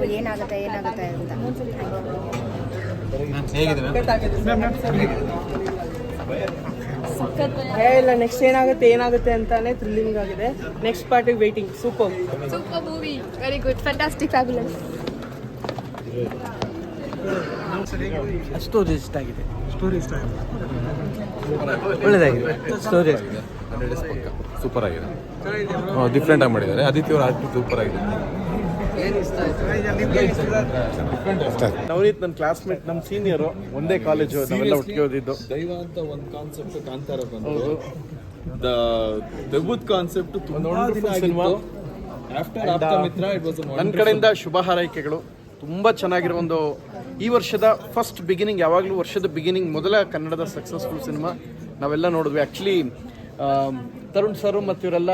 ನೋಡಬೇಕು ಏನಾಗುತ್ತೆ ಏನಾಗುತ್ತೆ ಅಂತ. ಏ ಇಲ್ಲ ನೆಕ್ಸ್ಟ್ ಏನಾಗುತ್ತೆ ಏನಾಗುತ್ತೆ ಅಂತಾನೆ ಥ್ರಿಲ್ಲಿಂಗ್ ಆಗಿದೆ. ನೆಕ್ಸ್ಟ್ ಪಾರ್ಟಿಗೆ waiting super super movie very good fantastic Fabulous. Story ಇಷ್ಟ ಆಗಿದೆ. ಒಳ್ಳೆದಾಗಿದೆ. ಸ್ಟೋರಿ ಸೂಪರ್ ಆಗಿದೆ. ಡಿಫ್ರೆಂಟ್ ಆಗಿ ಮಾಡಿದ್ದಾರೆ. ಆದಿತ್ಯ ಅವ್ರ ಆರ್ಟ್ ಸೂಪರ್ ಆಗಿದೆ. ನವನೀತ್ ನನ್ನ ಕ್ಲಾಸ್ಮೇಟ್ ನಮ್ಮ ಸೀನಿಯರು ಒಂದೇ ಕಾಲೇಜು ನಾವೆಲ್ಲ ಒಟ್ಟಿಗೆ ಓದಿದ್ದು. ದೈವ ಅಂತ ಒಂದು ಕಾನ್ಸೆಪ್ಟ್ ಕಾಂತಾರ ಬಂದು ದ ದೆವ್ವದ ಕಾನ್ಸೆಪ್ಟ್ ತುಂಬಾ ದಿನ ಸಿನಿಮಾ ಆಫ್ಟರ್ ಆಪ್ತ ಮಿತ್ರ ಇಟ್ ವಾಸ್ ನನ್ನ ಕಡೆಯಿಂದ ಶುಭ ಹಾರೈಕೆಗಳು. ತುಂಬ ಚೆನ್ನಾಗಿರೋ ಒಂದು ಈ ವರ್ಷದ ಫಸ್ಟ್ ಬಿಗಿನಿಂಗ್ ಯಾವಾಗಲೂ ವರ್ಷದ ಬಿಗಿನಿಂಗ್ ಮೊದಲ ಕನ್ನಡದ ಸಕ್ಸಸ್ಫುಲ್ ಸಿನಿಮಾ ನಾವೆಲ್ಲ ನೋಡಿದ್ವಿ. ಆ್ಯಕ್ಚುಲಿ ತರುಣ್ ಸರ್ ಮತ್ತು ಇವರೆಲ್ಲ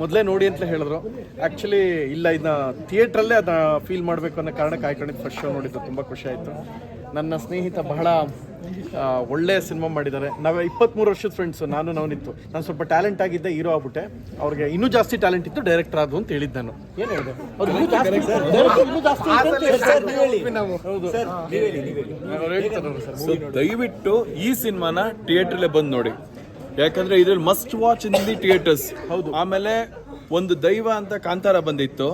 ಮೊದಲೇ ನೋಡಿ ಅಂತ ಹೇಳಿದ್ರು. ಆ್ಯಕ್ಚುಲಿ ಇಲ್ಲ ಇದನ್ನ ಥಿಯೇಟ್ರಲ್ಲೇ ಅದನ್ನ ಫೀಲ್ ಮಾಡಬೇಕು ಅನ್ನೋ ಕಾರಣಕ್ಕೆ ಆಯ್ಕೊಂಡಿದ್ದು ಫಸ್ಟ್ ಶೋ ನೋಡಿದ್ದು. ತುಂಬ ಖುಷಿ ಆಯಿತು. ನನ್ನ ಸ್ನೇಹಿತ ಬಹಳ ಒಳ್ಳೆಯ ಒಳ್ಳೆ ಸಿನಿಮಾ ಮಾಡಿದ್ದಾರೆ. ನಾವು ಇಪ್ಪತ್ತ್ಮೂರು ವರ್ಷದ ಫ್ರೆಂಡ್ಸು ನಾನು ನವನಿತ್ತು. ನಾನು ಸ್ವಲ್ಪ ಟ್ಯಾಲೆಂಟ್ ಆಗಿದ್ದೆ ಹೀರೋ ಆಗ್ಬಿಟ್ಟೆ. ಅವ್ರಿಗೆ ಇನ್ನೂ ಜಾಸ್ತಿ ಟ್ಯಾಲೆಂಟ್ ಇತ್ತು ಡೈರೆಕ್ಟರ್ ಆದ್ರು ಅಂತ ಹೇಳಿದ್ದು ನಾನು. ಏನು ಹೇಳಿದೆ? ದಯವಿಟ್ಟು ಈ ಸಿನಿಮಾನ ಥಿಯೇಟ್ರಲ್ಲೇ ಬಂದು ನೋಡಿ. ಯಾಕಂದ್ರೆ ಇದ್ರಲ್ಲಿ must watch in the theatres ಹೌದು. ಆಮೇಲೆ ಒಂದು ದೈವ ಅಂತ ಕಾಂತಾರ ಬಂದಿತ್ತು.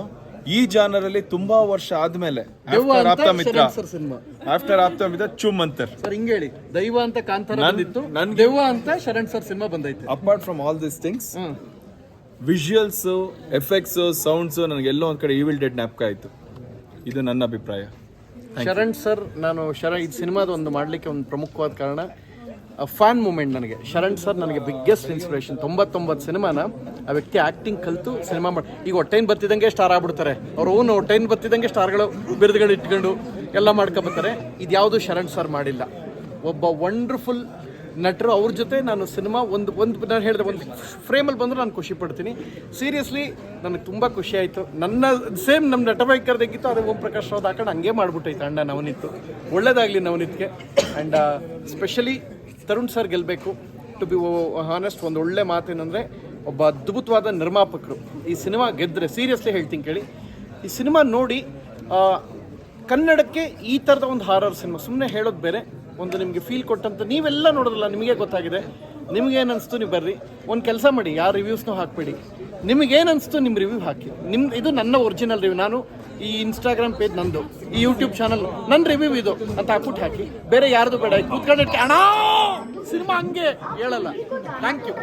ಈ ಜಾನರ್ ಅಲ್ಲಿ ತುಂಬಾ ವರ್ಷ ಆದ್ಮೇಲೆ ಆಫ್ಟರ್ ಆಪ್ತ ಮಿತ್ರ ಸರ್ ಸಿನಿಮಾ. ಆಫ್ಟರ್ ಆಪ್ತ ಮಿತ್ರ ಚುಮ್ ಅಂತರ್ ಸರ್ ಹಿಂಗೆ ಹೇಳಿ. ದೈವ ಅಂತ ಕಾಂತಾರ ಬಂದಿತ್ತು. ನನ್ ದೆವ್ವ ಅಂತ ಶರಣ್ ಸರ್ ಸಿನಿಮಾ ಬಂದೈತೆ. Apart from all this things visuals effects sounds ನನಗೆ ಎಲ್ಲೋ ಒಂದ್ ಕಡೆ ಈವಿಲ್ ಡೆಡ್ ಜ್ಞಾಪಕ ಆಯ್ತು. ಇದು ನನ್ನ ಅಭಿಪ್ರಾಯ. ಶರಣ್ ಸರ್ ನಾನು ಶರಣ್ ಇದು ಸಿನಿಮಾದ ಒಂದು ಮಾಡ್ಲಿಕ್ಕೆ ಒಂದು ಪ್ರಮುಖವಾದ ಕಾರಣ ಫ್ಯಾನ್ ಮೂಮೆಂಟ್ ನನಗೆ. ಶರಣ್ ಸರ್ ನನಗೆ ಬಿಗ್ಗೆಸ್ಟ್ ಇನ್ಸ್ಪಿರೇಷನ್ ತೊಂಬತ್ತೊಂಬತ್ತು ಸಿನಿಮಾನ ಆ ವ್ಯಕ್ತಿ ಆ್ಯಕ್ಟಿಂಗ್ ಕಲಿತು ಸಿನಿಮಾ ಮಾಡಿ ಈಗ ಒಟ್ಟೈನ್ ಬರ್ತಿದ್ದಂಗೆ ಸ್ಟಾರ್ ಆಗ್ಬಿಡ್ತಾರೆ. ಅವ್ರು ಓನ್ ಒಟ್ಟೈನ್ ಬರ್ತಿದ್ದಂಗೆ ಸ್ಟಾರ್ಗಳು ಬಿರುದುಗಳು ಇಟ್ಕೊಂಡು ಎಲ್ಲ ಮಾಡ್ಕೊಬರ್ತಾರೆ ಇದು ಯಾವುದು ಶರಣ್ ಸರ್ ಮಾಡಿಲ್ಲ. ಒಬ್ಬ ವಂಡರ್ಫುಲ್ ನಟರು ಅವ್ರ ಜೊತೆ ನಾನು ಸಿನಿಮಾ ಒಂದು ಒಂದು ನಾನು ಹೇಳಿದೆ, ಒಂದು ಫ್ರೇಮಲ್ಲಿ ಬಂದರೂ ನಾನು ಖುಷಿ ಪಡ್ತೀನಿ. ಸೀರಿಯಸ್ಲಿ ನನಗೆ ತುಂಬ ಖುಷಿ ಆಯಿತು. ನನ್ನ ಸೇಮ್ ನಮ್ಮ ನಟ ಬೈಕರ್ದಾಗಿತ್ತು ಅದೇ ಓಂ ಪ್ರಕಾಶ್ ರಾವ್ ಹಾಕೊಂಡು ಹಂಗೆ ಮಾಡ್ಬಿಟ್ಟೈತೆ ಅಣ್ಣ ನವನಿತ್ತು ಒಳ್ಳೇದಾಗಲಿ ನವನಿತ್ಗೆ. ಆ್ಯಂಡ್ ಸ್ಪೆಷಲಿ ತರುಣ್ ಸರ್ ಗೆಲ್ಲಬೇಕು ಟು ಬಿ ಹಾನೆಸ್ಟ್ ಒಂದು ಒಳ್ಳೆ ಮಾತೇನೆಂದರೆ, ಒಬ್ಬ ಅದ್ಭುತವಾದ ನಿರ್ಮಾಪಕರು ಈ ಸಿನಿಮಾ ಗೆದ್ದರೆ ಸೀರಿಯಸ್ಲಿ ಹೇಳ್ತೀನಿ ಕೇಳಿ. ಈ ಸಿನಿಮಾ ನೋಡಿ ಕನ್ನಡಕ್ಕೆ ಈ ಥರದ ಒಂದು ಹಾರರ್ ಸಿನಿಮಾ. ಸುಮ್ಮನೆ ಹೇಳೋದು ಬೇರೆ. ಒಂದು ನಿಮಗೆ ಫೀಲ್ ಕೊಟ್ಟಂತ ನೀವೆಲ್ಲ ನೋಡೋದಲ್ಲ, ನಿಮಗೆ ಗೊತ್ತಾಗಿದೆ. ನಿಮ್ಗೇನು ಅನಿಸ್ತು ನೀವು ಬರ್ರಿ. ಒಂದು ಕೆಲಸ ಮಾಡಿ, ಯಾವ ರಿವ್ಯೂಸ್ನೂ ಹಾಕಬೇಡಿ. ನಿಮಗೇನು ಅನಿಸ್ತು ನಿಮ್ಮ ರಿವ್ಯೂ ಹಾಕಿ. ನಿಮ್ಮ ಇದು ನನ್ನ ಒರಿಜಿನಲ್ ರಿವ್ಯೂ ನಾನು ಈ ಇನ್ಸ್ಟಾಗ್ರಾಮ್ ಪೇಜ್ ನಂದು, ಈ ಯೂಟ್ಯೂಬ್ ಚಾನಲ್ ನನ್ನ ರಿವ್ಯೂ ಇದು ಅಂತ ಹಾಕ್ಬಿಟ್ಟು ಹಾಕಿ. ಬೇರೆ ಯಾರ್ದು ಬೇಡ. ಕೂತ್ಕೊಂಡು ಸಿನಿಮಾ ಹಂಗೆ ಹೇಳಲ್ಲ. Thank you